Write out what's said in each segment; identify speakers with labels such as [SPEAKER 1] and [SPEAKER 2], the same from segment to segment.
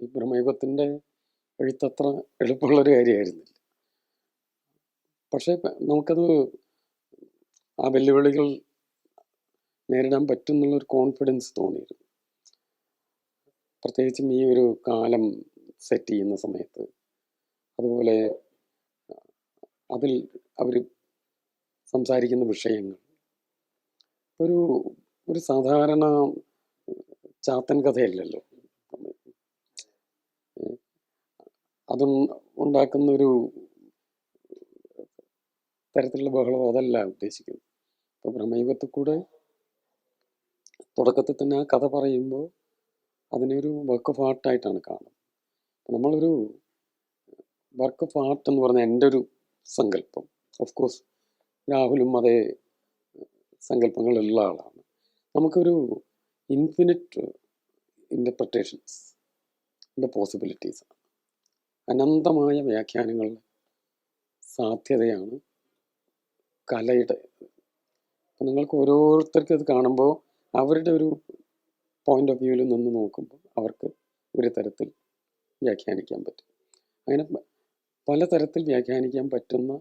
[SPEAKER 1] ഈ ബ്രഹ്മയുഗത്തിന്റെ എഴുത്തത്ര എളുപ്പമുള്ളൊരു കാര്യമായിരുന്നില്ല. പക്ഷേ നമുക്കത് ആ വെല്ലുവിളികൾ നേരിടാൻ പറ്റും എന്നുള്ളൊരു കോൺഫിഡൻസ് തോന്നിയിരുന്നു. പ്രത്യേകിച്ചും ഈ ഒരു കാലം സെറ്റ് ചെയ്യുന്ന സമയത്ത്. അതുപോലെ അതിൽ അവർ സംസാരിക്കുന്ന വിഷയങ്ങൾ. ഒരു ഒരു സാധാരണ ചാത്തൻ കഥയല്ലല്ലോ. അത് ഉണ്ടാക്കുന്ന ഒരു തരത്തിലുള്ള ബഹളം അതല്ല ഉദ്ദേശിക്കുന്നത്. ഇപ്പോൾ ബ്രഹ്മയുഗത്തിൽ കൂടെ തുടക്കത്തിൽ തന്നെ ആ കഥ പറയുമ്പോൾ അതിനൊരു വർക്ക് ഓഫ് ആർട്ടായിട്ടാണ് കാണുന്നത്. അപ്പോൾ നമ്മളൊരു വർക്ക് ഓഫ് ആർട്ട് എന്ന് പറഞ്ഞ എന്റെ ഒരു സങ്കല്പം. ഓഫ് കോഴ്സ് രാഹുലും അതേ സങ്കല്പങ്ങളുള്ള ആളാണ്. നമുക്കൊരു ഇൻഫിനിറ്റ് ഇന്റർപ്രിട്ടേഷൻസ് പോസിബിലിറ്റീസ് അനന്തമായ വ്യാഖ്യാനങ്ങളുടെ സാധ്യതയാണ് കലയുടെ. അപ്പം നിങ്ങൾക്ക് ഓരോരുത്തർക്കും ഇത് കാണുമ്പോൾ അവരുടെ ഒരു പോയിന്റ് ഓഫ് വ്യൂവിൽ നിന്ന് നോക്കുമ്പോൾ അവർക്ക് ഒരു തരത്തിൽ വ്യാഖ്യാനിക്കാൻ പറ്റും. അങ്ങനെ പല പലതരത്തിൽ വ്യാഖ്യാനിക്കാൻ പറ്റുന്ന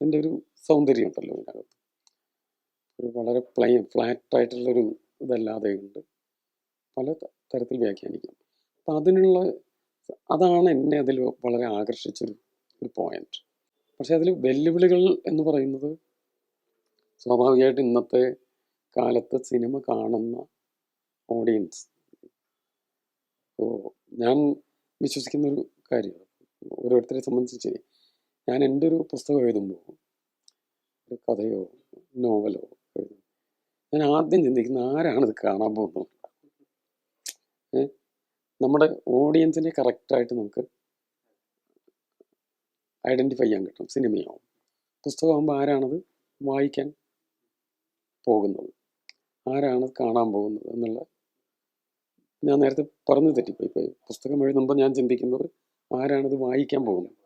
[SPEAKER 1] അതിന്റെ ഒരു സൗന്ദര്യം ഉണ്ടല്ലോ ഇതിനകത്ത്. ഒരു വളരെ പ്ലെയിൻ ഫ്ലാറ്റ് ആയിട്ടുള്ളൊരു ഇതല്ലാതെ ഉണ്ട് പല തരത്തിൽ വ്യാഖ്യാനിക്കാം. അപ്പം അതിനുള്ള അതാണ് എന്നെ അതിൽ വളരെ ആകർഷിച്ചൊരു ഒരു പോയിന്റ് പക്ഷെ അതിൽ വെല്ലുവിളികൾ എന്ന് പറയുന്നത് സ്വാഭാവികമായിട്ട് ഇന്നത്തെ കാലത്ത് സിനിമ കാണുന്ന ഓഡിയൻസ് ഓ ഞാൻ വിശ്വസിക്കുന്ന ഒരു കാര്യം ഓരോരുത്തരെ സംബന്ധിച്ച് ഞാൻ എന്റെ ഒരു പുസ്തകം എഴുതുമ്പോൾ ഒരു കഥയോ നോവലോ ഞാൻ ആദ്യം ചിന്തിക്കുന്ന ആരാണ് ഇത് കാണാൻ പോകുന്നത്? നമ്മുടെ ഓഡിയൻസിനെ കറക്റ്റായിട്ട് നമുക്ക് ഐഡന്റിഫൈ ചെയ്യാൻ കിട്ടും സിനിമയാവും പുസ്തകമാകുമ്പോൾ ആരാണത് വായിക്കാൻ പോകുന്നത്? ആരാണ് കാണാൻ പോകുന്നത് എന്നുള്ള ഞാൻ നേരത്തെ പറഞ്ഞു തെറ്റിപ്പോയി. ഇപ്പോൾ പുസ്തകം എഴുതുമ്പോൾ ഞാൻ ചിന്തിക്കുന്നത് ആരാണത് വായിക്കാൻ പോകുന്നത്?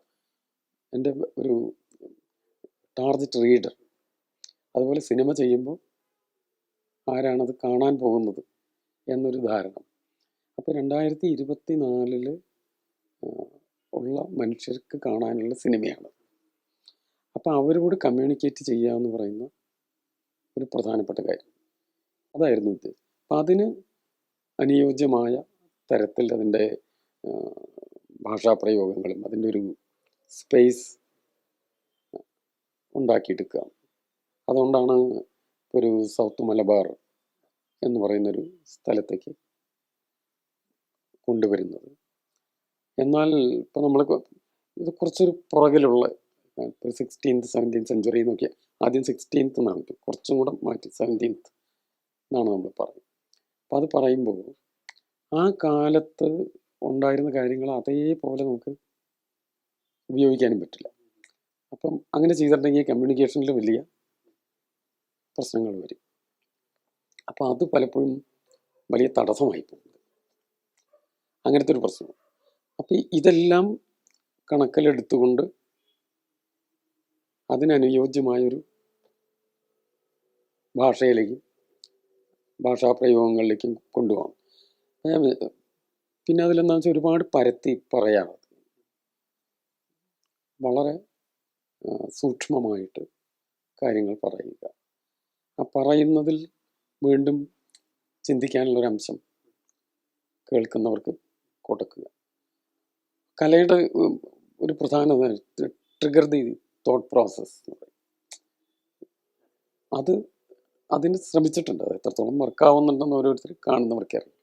[SPEAKER 1] എന്റെ ഒരു ടാർജറ്റ് റീഡർ അതുപോലെ സിനിമ ചെയ്യുമ്പോൾ ആരാണത് കാണാൻ പോകുന്നത് എന്നൊരു ധാരണ. അപ്പോൾ രണ്ടായിരത്തി ഇരുപത്തി നാലിൽ ഉള്ള മനുഷ്യർക്ക് കാണാനുള്ള സിനിമയാണ്. അപ്പോൾ അവരോട് കമ്മ്യൂണിക്കേറ്റ് ചെയ്യുക എന്ന് പറയുന്ന ഒരു പ്രധാനപ്പെട്ട കാര്യം. അതായിരുന്നു ഉദ്ദേശം അപ്പം അതിന് അനുയോജ്യമായ തരത്തിൽ അതിന്റെ ഭാഷാപ്രയോഗങ്ങളും അതിന്റെ ഒരു സ്പേസ് ഉണ്ടാക്കിയെടുക്കുക. അതുകൊണ്ടാണ് ഒരു സൗത്ത് മലബാർ എന്ന് പറയുന്നൊരു സ്ഥലത്തേക്ക് കൊണ്ടുവരുന്നത്. എന്നാൽ ഇപ്പോൾ നമ്മൾ ഇത് കുറച്ചൊരു പുറകിലുള്ള സിക്സ്റ്റീൻത്ത് സെവന്റീൻത്ത് സെഞ്ചുറി നോക്കിയാൽ ആദ്യം സിക്സ്റ്റീൻത്ത് എന്നാണ് കുറച്ചും കൂടെ മാറ്റി സെവന്റീൻത്ത് എന്നാണ് നമ്മൾ പറയുന്നത് അപ്പോൾ അത് പറയുമ്പോൾ ആ കാലത്ത് ഉണ്ടായിരുന്ന കാര്യങ്ങൾ അതേപോലെ നമുക്ക് ഉപയോഗിക്കാനും പറ്റില്ല. അപ്പം അങ്ങനെ ചെയ്തിട്ടുണ്ടെങ്കിൽ കമ്മ്യൂണിക്കേഷനിൽ വലിയ പ്രശ്നങ്ങൾ വരും. അപ്പോൾ അത് പലപ്പോഴും വലിയ തടസ്സമായി പോകുന്നത് അങ്ങനത്തെ ഒരു പ്രശ്നം അപ്പോൾ ഇതെല്ലാം കണക്കിലെടുത്തുകൊണ്ട് അതിനനുയോജ്യമായൊരു ഭാഷയിലേക്കും ഭാഷാപ്രയോഗങ്ങളിലേക്കും കൊണ്ടുപോകാം. ഞാൻ വി- പിന്നെ അതിലെന്താ വെച്ചാൽ ഒരുപാട് പരത്തി പറയാറ് വളരെ സൂക്ഷ്മമായിട്ട് കാര്യങ്ങൾ പറയുക. ആ പറയുന്നതിൽ വീണ്ടും ചിന്തിക്കാനുള്ളൊരംശം കേൾക്കുന്നവർക്ക് കൊടുക്കുക. കലയുടെ ഒരു പ്രധാന ട്രിഗർ ദി തോട്ട് പ്രോസസ് അത് അതിന് ശ്രമിച്ചിട്ടുണ്ട്. അത് എത്രത്തോളം വർക്കാവുന്നുണ്ടെന്ന് ഓരോരുത്തർ കാണുന്നവർക്ക് അറിയാം